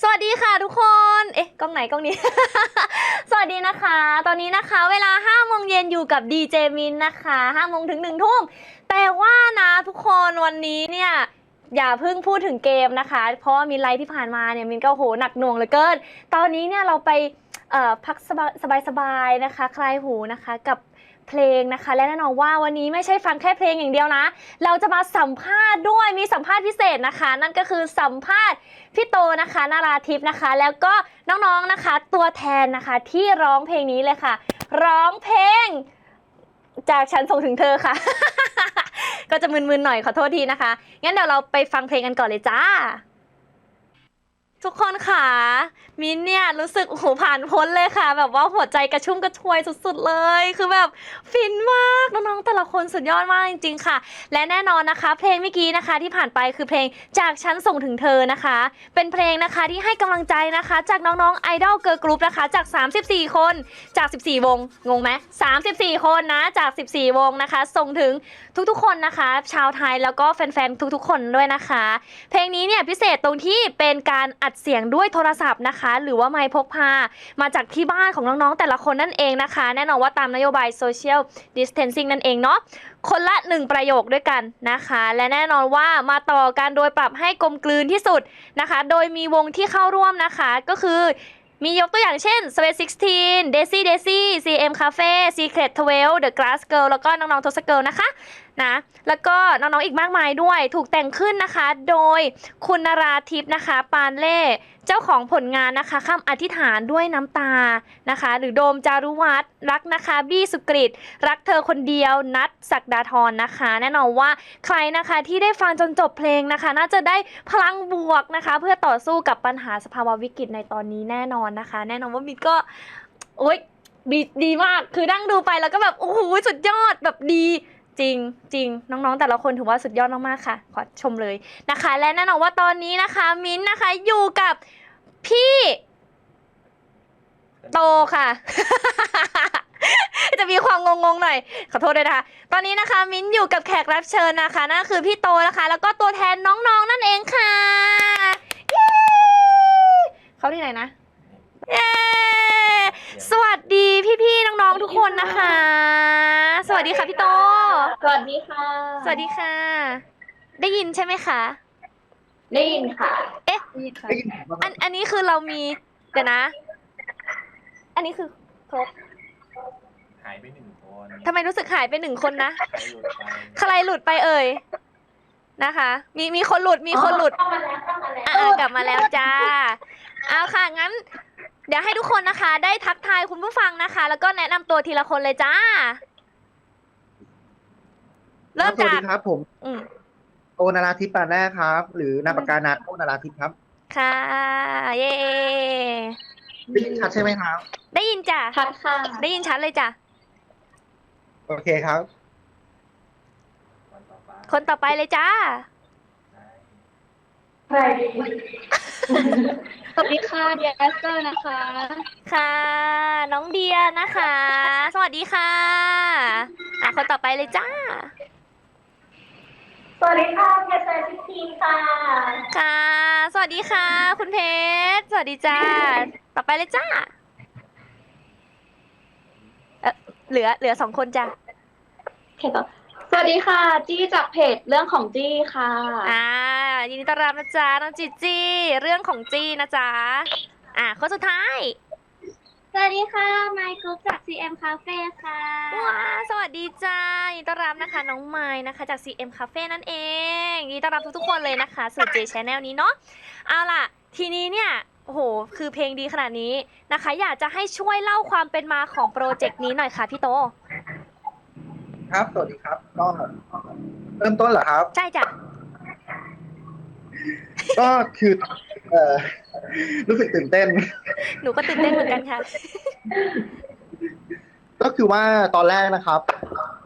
สวัสดีค่ะทุกคน เอ๊ะ กล้องไหนกล้องนี้ สวัสดีนะคะ ตอนนี้นะคะ เวลา5โมงเย็นอยู่กับดีเจมินนะคะ5โมงถึง1ทุ่ม แต่ว่านะทุกคนวันนี้เนี่ยอย่าเพิ่งพูดถึงเกมนะคะ เพราะว่ามินไลฟ์ที่ผ่านมาเนี่ยมินก็โหหนักหน่วงเหลือเกิน ตอนนี้เนี่ยเราไปพักสบายสบายๆนะคะ คลายหูนะคะ กับ เพลงนะคะ และแน่นอนว่าวันนี้ไม่ใช่ฟังแค่เพลงอย่างเดียวนะ เราจะมาสัมภาษณ์ด้วยมีสัมภาษณ์พิเศษนะคะ นั่นก็คือสัมภาษณ์พี่โตนะคะนาราทิพย์นะคะ แล้วก็น้องๆนะคะ ตัวแทนนะคะที่ร้องเพลงนี้เลยค่ะ ร้องเพลง จากฉันส่งถึงเธอค่ะ ก็จะมึนๆหน่อยขอโทษทีนะคะงั้นเดี๋ยวเราไปฟังเพลงกันก่อนเลยจ้า ทุกคนค่ะ มินเนี่ยรู้สึกโอ้โหผ่านพ้นเลยค่ะ แบบว่าหัวใจกระชุ่มกระชวยสุดๆเลย คือแบบฟินมากน้องๆแต่ละคนสุดยอดมากจริงๆค่ะ และแน่นอนนะคะ เพลงเมื่อกี้นะคะที่ผ่านไปคือเพลงจากฉันส่งถึงเธอนะคะ เป็นเพลงนะคะที่ให้กำลังใจนะคะ จากน้องๆไอดอลเกิร์ลกรุ๊ปนะคะจาก 34 คนจาก 14 วงงงไหม34 คนนะจาก 14 วงนะคะ ส่งถึงทุกๆคนนะคะ ชาวไทยแล้วก็แฟนๆทุกๆ คนด้วยนะคะ เพลงนี้เนี่ยพิเศษตรงที่เป็นการอัดเสียงด้วยโทรศัพท์นะคะ หรือว่าไมค์พกพา มาจากที่บ้านของน้องๆแต่ละคนนั่นเองนะคะ แน่นอนว่าตามนโยบาย Social Distancing นั่นเองเนาะคนละหนึ่งประโยคด้วยกันนะคะ และแน่นอนว่ามาต่อกันโดยปรับให้กลมกลืนที่สุดนะคะ โดยมีวงที่เข้าร่วมนะคะก็คือมียกตัวอย่างเช่น Sweet 16 Daisy Daisy CM Cafe Secret 12 The Glass Girl แล้วก็น้องๆ t o s เกิลนะคะ นะ แล้วก็น้องๆอีกมากมายด้วย ถูกแต่งขึ้นนะคะ โดยคุณนราทิพย์นะคะ ปานเล่ เจ้าของผลงานนะคะคำอธิษฐานด้วยน้ำตานะคะ หรือโดมจารุวัฒน์รักนะคะ บี้สุกริต รักเธอคนเดียว นัดศักดาธรนะคะ แน่นอนว่าใครนะคะที่ได้ฟังจนจบเพลงนะคะ น่าจะได้พลังบวกนะคะ เพื่อต่อสู้กับปัญหาสภาวะวิกฤตในตอนนี้แน่นอนนะคะ แน่นอนว่ามินก็โอ๊ยดีดีมาก คือนั่งดูไปแล้วก็แบบ โอ้โห สุดยอดแบบดี จริงจริงน้องๆ แต่ละคนถือว่าสุดยอดมากๆค่ะ ขอชมเลยนะคะ และแน่นอนว่าตอนนี้นะคะ มิ้นท์นะคะอยู่กับพี่โตค่ะ จะมีความงงๆหน่อย ขอโทษด้วยนะคะ ตอนนี้นะคะ มิ้นท์อยู่กับแขกรับเชิญนะคะนั่นคือพี่โตนะคะ แล้วก็ตัวแทนน้องๆ นั่นเองค่ะเย้เขาที่ไหนนะเย้ สวัสดีพี่ๆน้องๆทุกคนนะคะ สวัสดีค่ะพี่โต สวัสดีค่ะ สวัสดีค่ะ ได้ยินใช่ไหมคะ ได้ยินค่ะ เอ๊ะ ได้ยินค่ะอันอันนี้คือเรามีเดี๋ยวนะ อันนี้คือครบหายไปหนึ่งคนทำไมรู้สึกหายไปหนึ่งคนนะ ใครหลุดไปใครหลุดไปเอ่ยนะคะ มีมีคนหลุดมีคนหลุด เข้ามาแล้วเข้ามาแล้วอะอะกลับมาแล้วจ้า เอาค่ะงั้น เดี๋ยวให้ทุกคนนะคะ ได้ทักทายคุณผู้ฟังนะคะ แล้วก็แนะนำตัวทีละคนเลยจ้า เริ่มสวัสจาก ดีครับ ผมอืม โอนาราทิพย์ปานแรกครับ หรือนามปากกานาโอนาราทิพย์ครับค่ะ เย้ ได้ยินชัดใช่ไหมครับ ได้ยินจ้ะทัดค่ะได้ยินชัดเลยจ้ะ โอเคครับวันต่อไปคนต่อไปเลยจ้า ใคร สวัสดีค่ะเดียแอสเตอร์นะคะ ค่ะ น้องเดียนะคะ สวัสดีค่ะอะคนต่อไปเลยจ้า สวัสดีค่ะเพชรชิทีมค่ะ ค่ะ สวัสดีค่ะ คุณเพชร สวัสดีจ้า ต่อไปเลยจ้าเออเหลือเหลือสองคนจ้ะโอเคต่อ สวัสดีค่ะ จี้จากเพจเรื่องของจี้ค่ะ อ่ายินดีต้อนรับนะจ๊ะน้องจีจี้ เรื่องของจี้นะจ๊ะ อะคนสุดท้าย สวัสดีค่ะไมค์กรุ๊ปจาก CM Cafe ค่ะ ว้าสวัสดีจ้ายินดีต้อนรับนะคะน้องไม้นะคะจาก CM Cafe นั่นเองยินดีต้อนรับทุกๆคนเลยนะคะสู่ J Channel นี้เนาะเอาล่ะ ทีนี้เนี่ยโอ้โหคือเพลงดีขนาดนี้นะคะ อยากจะให้ช่วยเล่าความเป็นมาของโปรเจกต์นี้หน่อยค่ะพี่โต ครับ สวัสดีครับ ก็เริ่มต้นเหรอครับ ใช่จ้ะ ก็คือเอ่อรู้สึกตื่นเต้น หนูก็ตื่นเต้นเหมือนกันค่ะ ก็คือว่าตอนแรกนะครับ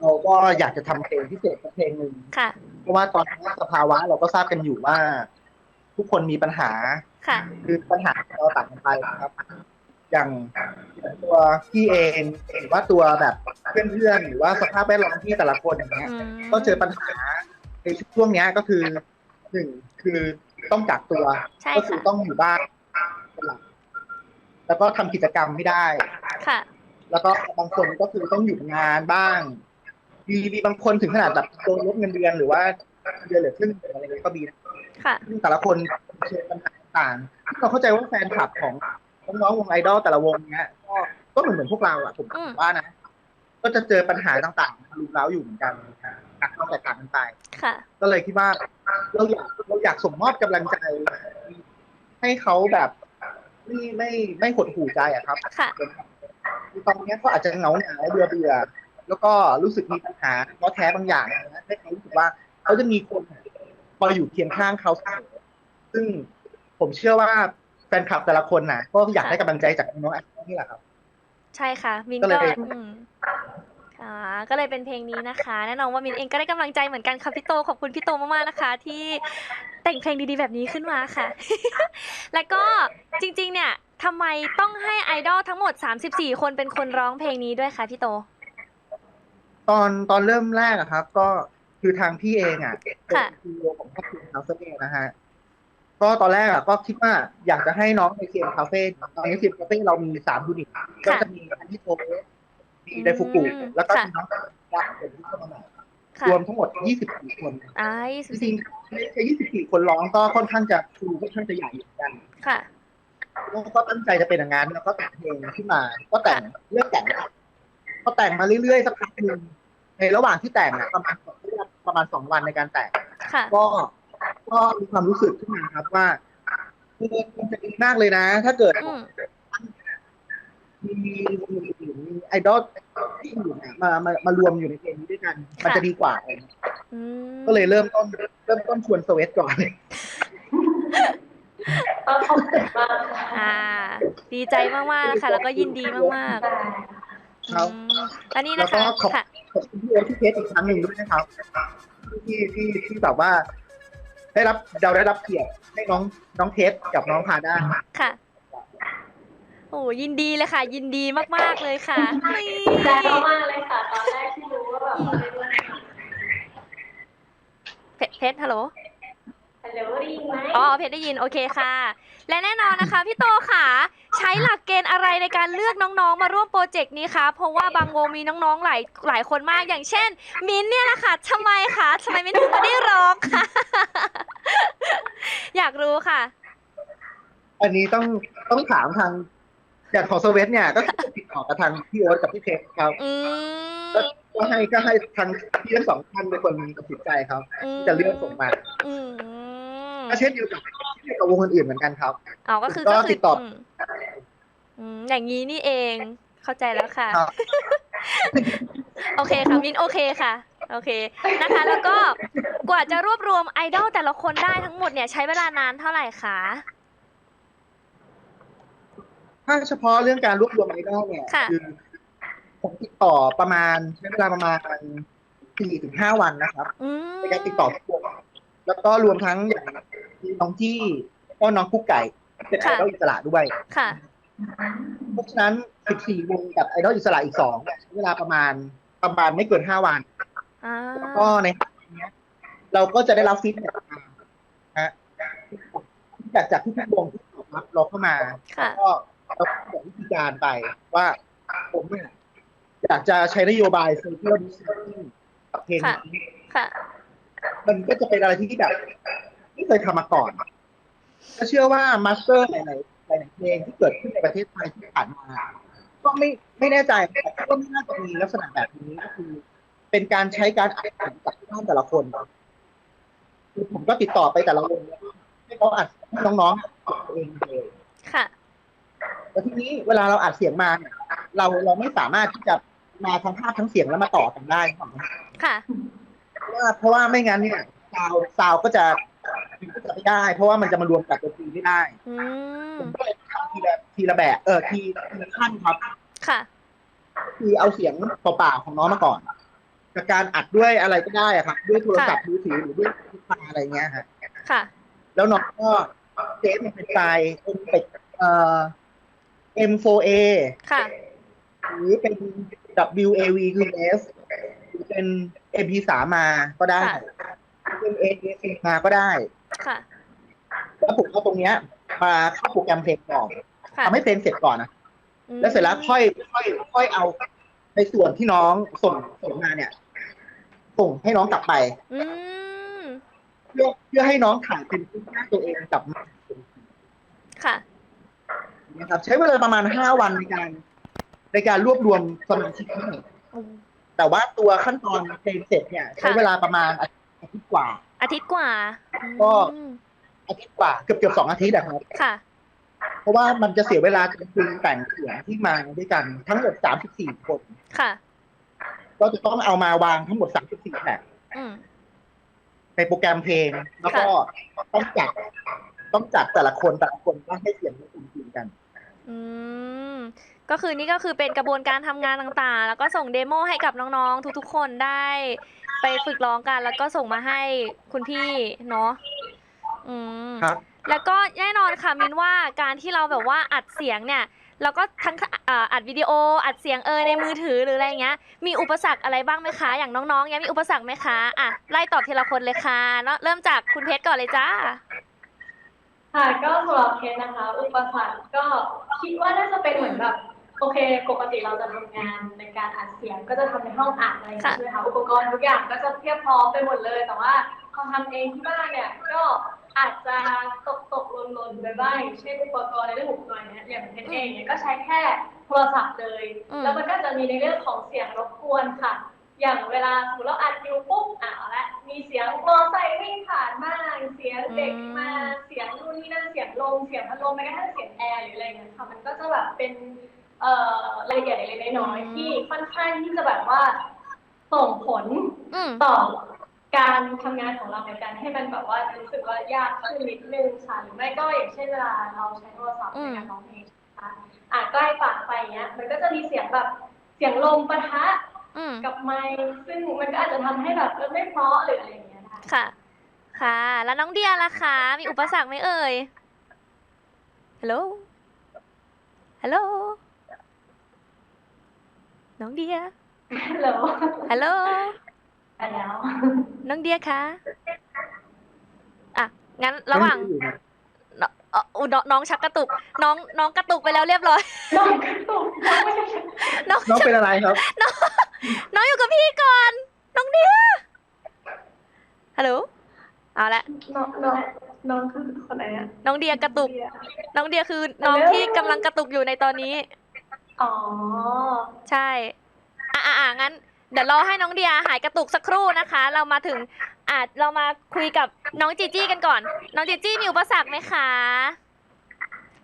เราก็อยากจะทำเพลงพิเศษสักเพลงหนึ่งค่ะ เพราะว่าตอนนี้สภาวะเราก็ทราบกันอยู่ว่า ทุกคนมีปัญหาค่ะ คือปัญหาเราต่างกันไปนะครับ อย่างตัวพี่เองหรือว่าตัวแบบเพื่อนๆหรือว่าสภาพแวดล้อมที่แต่ละคนอย่างเงี้ยอืมก็เจอปัญหาในช่วงเนี้ยก็คือหนึ่งคือต้องกักตัว ใช่ก็คือค่ะ ต้องอยู่บ้านแล้วก็ทำกิจกรรมไม่ได้ ค่ะ แล้วก็บางคนก็คือต้องหยุดงานบ้าง มีมีบางคนถึงขนาดแบบโดนลดเงินเดือนหรือว่าเดือนเหลือครึ่งเดือนอะไรเงี้ยก็มีนะ ค่ะ ซึ่งแต่ละคนเจอปัญหาต่างๆซึ่งเราเข้าใจว่าแฟนคลับของ น้องๆวงไอดอลแต่ละวงเนี้ยก็ก็เหมือนเหมือนพวกเราอะผมอืม ว่านะ ก็จะเจอปัญหาต่างๆรุมเร้าอยู่เหมือนกันต่างความแตกต่างกันไป ค่ะ ก็เลยคิดว่าเราอยากเราอยากส่งมอบกำลังใจ ให้เขาแบบไม่ไม่ไม่หดหู่ใจอะครับค่ะ คือตอนนี้เขาอาจจะเหงาเหงาเบื่อเบื่อแล้วก็รู้สึกมีปัญหาท้อแท้บางอย่างนะให้เขารู้สึกว่าเขาจะมีคนคอยอยู่เคียงข้างเขาเสมอซึ่งผมเชื่อว่าแฟ นคลับแต่ละคนน่ะก็อยากได้กำลังใจจากน้องแอปนี่แหละครับ ใช่ค่ะ มินก็เลก็ยอืมอ่าก็เลยเป็นเพลงนี้นะคะแน่นอนว่ามินเองก็ได้กำลังใจเหมือนกันค่ะพี่โตขอบคุณพี่โตมากๆนะคะ ที่แต่งเพลงดีๆแบบนี้ขึ้นมาค่ะ แล้วก็จริง ๆ เนี่ยทำไมต้องให้ไอดอลทั้งหมด 34 คนเป็นคนร้องเพลงนี้ด้วยคะพี่โต ตอนตอนเริ่มแรกอะครับ ก็คือทางพี่เองอะเป็นค่ะซีอีโอของครอบครัวคาเฟ่นะฮะ ก็ตอนแรกอะก็คิดว่าอยากจะให้น้องในเซียนคาเฟ่ตอนนี้เซียนคาเฟ่เรามีสามยูนิตก็จะมีอันที่โทมีไดฟุกุอืมแล้วก็ค่ะมีน้องยักษ์เป็นที่เข้ามาใหม่ค่ะรวมทั้งหมด 24 คนอ่าจริงๆใน24 คนร้องก็ค่อนข้างจะครูค่อนข้างจะใหญ่เหมือนกัน24ค่ะแล้วก็ตั้งใจจะเป็นอย่างนั้นแล้วก็แต่งเพลงขึ้นมา ก็แต่งเลือกแต่งก็แต่งมาเรื่อยๆสักพักหนึ่งในระหว่างที่แต่งอะประมาณสองประมาณสองวันในการแต่งค่ะก็ ก็มีความรู้สึกขึ้นมาครับว่าเออมันจะดีมากเลยนะ ถ้าเกิด อืมมีมีมีไอดอลที่อยู่เนี่ยมามามารวมอยู่ในเพลงนี้ด้วยกัน มันจะดีกว่า อืมก็เลยเริ่มต้น เริ่มต้นชวนสเวตก่อนก็ขอบคุณมากค่ะอ่า ดีใจมากๆนะคะ แล้วก็ยินดีมากๆครับ อืมแล้วนี่แล้นะวก็คะขอบ ค่ะ ขอบคุณพี่เอที่เพจอีกครั้งหนึ่งด้วยนะครับ ที่ที่ที่แบบว่า ได้รับเราได้รับเกียรติให้น้องน้องเพชรกับน้องพาด้าค่ะ โอ้ยินดีเลยค่ะ ยินดีมากๆเลยค่ะนี่ดีใจมากๆเลยค่ะ ตอนแรกที่รู้ว่าแบบได้ด้วยเพชรเพชรฮัลโหล ฮัลโหลได้ยินไหม อ๋อเพชรได้ยินโอเคค่ะ และแน่นอนนะคะ พี่โตค่ะใช้หลักเกณฑ์อะไรในการเลือกน้องๆ มาร่วมโปรเจกต์นี้คะ เพราะว่าบางวงมีน้องๆ หลายหลายคนมาก อย่างเช่น มิ้นท์เนี่ยแหละค่ะทำไมคะทำไมมิ้นท์ถึงไม่ได้ร้องคะ อยากรู้ค่ะ อันนี้ต้องต้องถามทางอย่างของสเวตเนี่ยก็คือติดต่อกับทางพี่โอ๊ตกับพี่เพชรครับอืก็มก็ให้ก็ให้ทางพี่ทั้งสองท่านเป็นคนตัดสินใจครับมจะเลือกส่งมาอืมก็เช่นเดียวกับเช่นเดียวกับวงอื่นๆเหมือนกันครับ อ๋อก็คือก็ก็คืติดต่ออื ม อืมอย่างนี้นี่เองเข้าใจแล้วค่ะ ครับ โอเคค่ะมินโอเคค่ะ โอเคนะคะ แล้วก็กว่าจะรวบรวมไอดอลแต่ละคนได้ทั้งหมดเนี่ยใช้เวลานานเท่าไหร่คะถ้าเฉพาะเรื่องการรวบรวมไอดอลเนี่ยค่ะ คือผมติดต่อประมาณใช้เวลาประมาณสี่ถึงห้าวันนะครับ อืมในการติดต่อทุกวงแล้วก็รวมทั้งอย่างน้องจี้ก็น้องกุ๊กไก่เป็นไอดอลอิสระด้วย ค่ะ เพราะฉะนั้น 14วงกับไอดอลอิสระอีกสองเนี่ยใช้เวลาประมาณประมาณไม่เกิน5วัน อ่าแล้วก็ในเนี้ยเราก็จะได้รับฟีดแบ็กมาฮะจากจากทุกๆวงที่ตอบรับเราเข้ามา ค่ะ ก็เราบอกวิธีการไปว่า ผมเนี่ยอยากจะใช้นโยบาย social distancing กับเพลงนี้ ค่ะ มันก็จะเป็นอะไรที่แบบไม่เคยทำมาก่อน ก็เชื่อว่ามาสเตอร์หลายๆ หลายๆเพลงที่เกิดขึ้นในประเทศไทยที่ผ่านมา ก็ไม่ไม่แน่ใจแต่ก็ไม่น่าจะมีลักษณะแบบนี้ก็คือ เป็นการใช้การอัดเสียงจากที่บ้านแต่ละคนคือผมก็ติดต่อไปแต่ละวงแล้วก็ให้เขาอัดให้น้องๆอัดเองเลยค่ะแต่ทีนี้เวลาเราอัดเสียงมาเนี่ยเราเราไม่สามารถที่จะมาทั้งภาพทั้งเสียงแล้วมาต่อกันได้ครับค่ะ เพราะว่าเพราะว่าไม่งั้นเนี่ยซาวซาวก็จะ มันก็จะไม่ได้ เพราะว่ามันจะมารวมกับดนตรีไม่ได้ อืมผมก็เลยทำทีละทีละแบบเออทีทีละขั้นครับ ค่ะ คือเอาเสียงเปล่าๆของน้องมาก่อนจากการอัดด้วยอะไรก็ได้อะครับด้วยโทรศัพท์มือถือหรือด้วยกีตาร์อะไรเงี้ยฮะค่ะ แล้วน้องก็เซฟมันเป็นไฟล์เป็นเอ่อ M4A ค่ะ หรือเป็น WAV คือ S หรือเป็น MP3 มาก็ได้ค่ะเป็น AAC มาก็ได้ ค่ะ แล้วผมเอาตรงเนี้ยมาเข้าโปรแกรมเพลงก่อนค่ะทำให้เพลงเสร็จก่อนนะ อืมแล้วเสร็จแล้วค่อยค่อยค่อยเอาในส่วนที่น้องส่งส่งมาเนี่ย ส่งให้น้องกลับไป อืมเพื่อเพื่อให้น้องถ่ายเป็นรูปหน้าตัวเองกลับมาค่ะ นะครับ ใช้เวลาประมาณห้าวันในการในการรวบรวมสมาชิกทั้งหมดอืมแต่ว่าตัวขั้นตอนเพลงเสร็จเนี่ย ใช้ค่ะเวลาประมาณอาทิตย์กว่า อาทิตย์กว่าก็ อืมอาทิตย์กว่าเกือบเกือบสองอาทิตย์อะครับ ค่ะ เพราะว่ามันจะเสียเวลาการปรุงแต่งเสียงที่มาด้วยกันทั้งหมดสามสิบสี่คน ค่ะ ก็จะต้องเอามาวางทั้งหมดสามสิบสี่แผ่นอืม ในโปรแกรมเพลง แล้วก็ต้องจัด ต้องจัดแต่ละคนแต่ละคนว่าให้เสียงมันคุ้นๆกัน อืม ก็คือนี่ก็คือเป็นกระบวนการทำงานต่างๆ แล้วก็ส่งเดโมให้กับน้องๆ ทุกๆ คนได้ ไปฝึกร้องกันแล้วก็ส่งมาให้คุณพี่เนาะอืมครับ แล้วก็แน่นอนค่ะมินว่าการที่เราแบบว่าอัดเสียงเนี่ย เราก็ทั้งอ่าอัดวิดีโออัดเสียงเออในมือถือหรืออะไรเงี้ย มีอุปสรรคอะไรบ้างไหมคะ อย่างน้องๆเนี่ยมีอุปสรรคไหมคะอะไล่ตอบทีละคนเลยค่ะเนาะเริ่มจากคุณเพชรก่อนเลยจ้า ค่ะก็สำหรับเคสนะคะ อุปสรรคก็คิดว่าน่าจะเป็นเหมือนแบบ โอเค ปกติเราจะทำงานในการอัดเสียงก็จะทำในห้องอัดอะไรอย่างเงี้ยค่ะใช่ไหมคะอุปกรณ์ทุกอย่างก็จะเพียบพร้อมไปหมดเลย แต่ว่าพอทำเองที่บ้านเนี่ยก็อาจจะตกตกหล่นหล่นๆไปบ้างอย่างเช่นอุปกรณ์ในเรื่องอุปกรณ์เนี้ยอย่างเพชรเองเนี่ยก็ใช้แค่โทรศัพท์เลยอืมแล้วมันก็จะมีในเรื่องของเสียงรบกวนค่ะ อย่างเวลาสมมติเราอัดอยู่ปุ๊บอะเอาละมีเสียงมอไซค์วิ่งผ่านบ้างเสียงเด็กมาเสียงนู่นนี่นั่นเสียงลมเสียงพัดลมแม้กระทั่งเสียงแอร์หรืออะไรเงี้ยค่ะมันก็จะแบบเป็น เอ่อรายละเอียดเล็กๆน้อยๆที่ค่อนข้างที่จะแบบว่าส่งผลอืม ต่อการทำงานของเราในการให้มันแบบว่ารู้สึกว่ายากขึ้นนิดนึงค่ะหรือไม่ก็อย่างเช่นเวลาเราใช้โทรศัพท์ในการร้องเพลงนะคะอะใกล้ปากไปเนี้ย มันก็จะมีเสียงแบบเสียงลมปะทะอืม กับไมค์ซึ่งมันก็อาจจะทำให้แบบเออไม่เพราะหรืออะไรอย่างเงี้ยได้ค่ะ ค่ะ แล้วน้องเดียล่ะคะ มีอุปสรรคไหมเอ่ย ฮัลโหล ฮัลโหล น้องเดียเหรอฮัลโหลไปแล้วน้องเดียคะอะ งั้นระหว่างเอ่ออุ๊ยน้องน้องชักกระตุก น้องน้องกระตุกไปแล้วเรียบร้อย น้องกระตุกน้องไม่ใช่น้องน้องเป็นอะไรครับน้องอยู่กับพี่ก่อน น้องเดีย ฮัลโหล เอาละ น้องน้องน้องคือคนไหนอะน้องเดียกระตุก น้องเดียคือน้องที่กำลังกระตุกอยู่ในตอนนี้ อ๋อ ใช่ อะอะอะงั้น เดี๋ยวรอให้น้องเดียหายกระตุกสักครู่นะคะ เรามาถึงอะเรามาคุยกับน้องจีจี้กันก่อน น้องจีจี้มีอุปสรรคไหมคะ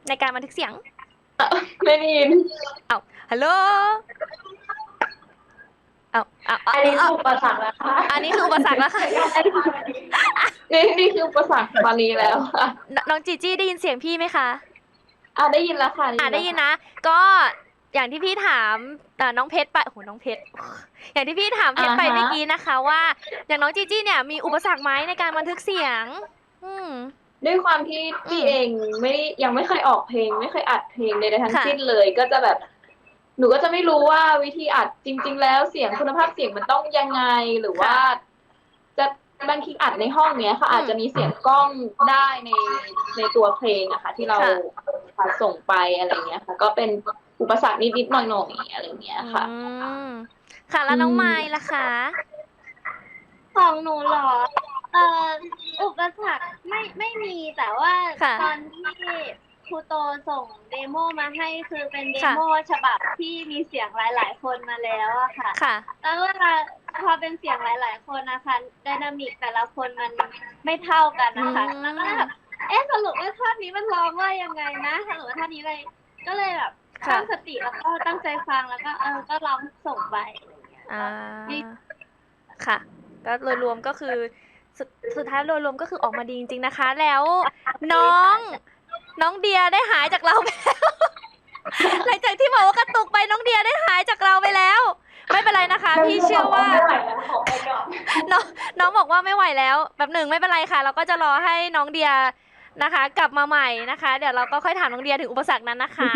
ในการบันทึกเสียง ไม่ได้ยินเอาฮัลโหล เอาเอาเอาอันนี้เอาคืออุปสรรคแล้วค่ะอันนี้คืออุปสรรคแล้วค่ะนี่นี่คืออุปสรรคตอนนี้แล้วค่ะนน้องจีจี้ได้ยินเสียงพี่ไหมคะ อะได้ยินแล้วค่ะอ่าได้ยินนะ ก็ อย่างที่พี่ถามอ่าน้องเพชรไปโอ้โหน้องเพชร อย่างที่พี่ถามเพชรไปเมื่อกี้นะคะ ว่า อย่างน้องจีจี้เนี่ยมีอุปสรรคไหมในการบันทึกเสียง อืม ด้วยความที่พี่อืมเองไม่ได้ยังไม่เคยออกเพลง ไม่เคยอัดเพลงใดๆทั้งค่ะ สิ้นเลย ก็จะแบบ หนูก็จะไม่รู้ว่าวิธีอัดจริง ๆ แล้วเสียงคุณภาพเสียงมันต้องยังไงหรือว่า จะบางทีอัดในห้องเนี้ยค่ะ อาจจะมีเสียงกล้องได้ในในตัวเพลงอะค่ะ ที่เราส่งไปอะไรเงี้ยค่ะ ก็เป็น อุปสรรคนิดๆหน่อยๆอะไรเงี้ยค่ะ อืมค่ะแล้วน้องอืมไม้ล่ะคะของหนูเหรอ เอ่ออุปสรรคไม่ไม่มีแต่ว่าค่ะตอนที่ครูโตส่งเดโมมาให้คือเป็นเดค่ะ โมฉบับที่มีเสียงหลาย ๆ คนมาแล้วอะค่ะ ค่ะ แล้วเวลาพอเป็นเสียงหลาย ๆ คนนะคะไดนามิกแต่ละคนมันไม่เท่ากันนะคะอืม แล้วก็แบบเอ๊ะสรุปว่าท่อนนี้มันร้องว่ายังไงนะสรุปว่าท่อนนี้เลย ก็เลยแบบค่ะ ตั้งสติแล้วก็ตั้งใจฟังแล้วก็เออก็ร้องส่งไปอะไรอย่างเงี้ยอ่านี่ค่ะ ก็โดยรวมก็คือสุดสุดท้ายโดยรวมก็คือออกมาดีจริงๆนะคะ แล้ว น้อง น้องเดียได้หายจากเราไปแล้วหลังจากที่บอกว่ากระตุกไปน้องเดียได้หายจากเราไปแล้ว ไม่เป็นไรนะคะ พี่เชื่อว่าไม่ไหวแล้วขอไปก่อนน้องน้องบอกว่าไม่ไหวแล้วแบบหนึ่งไม่เป็นไรค่ะ เราก็จะรอให้น้องเดียนะคะ กลับมาใหม่นะคะ เดี๋ยวเราก็ค่อยถามน้องเดียถึงอุปสรรคนั้นนะคะ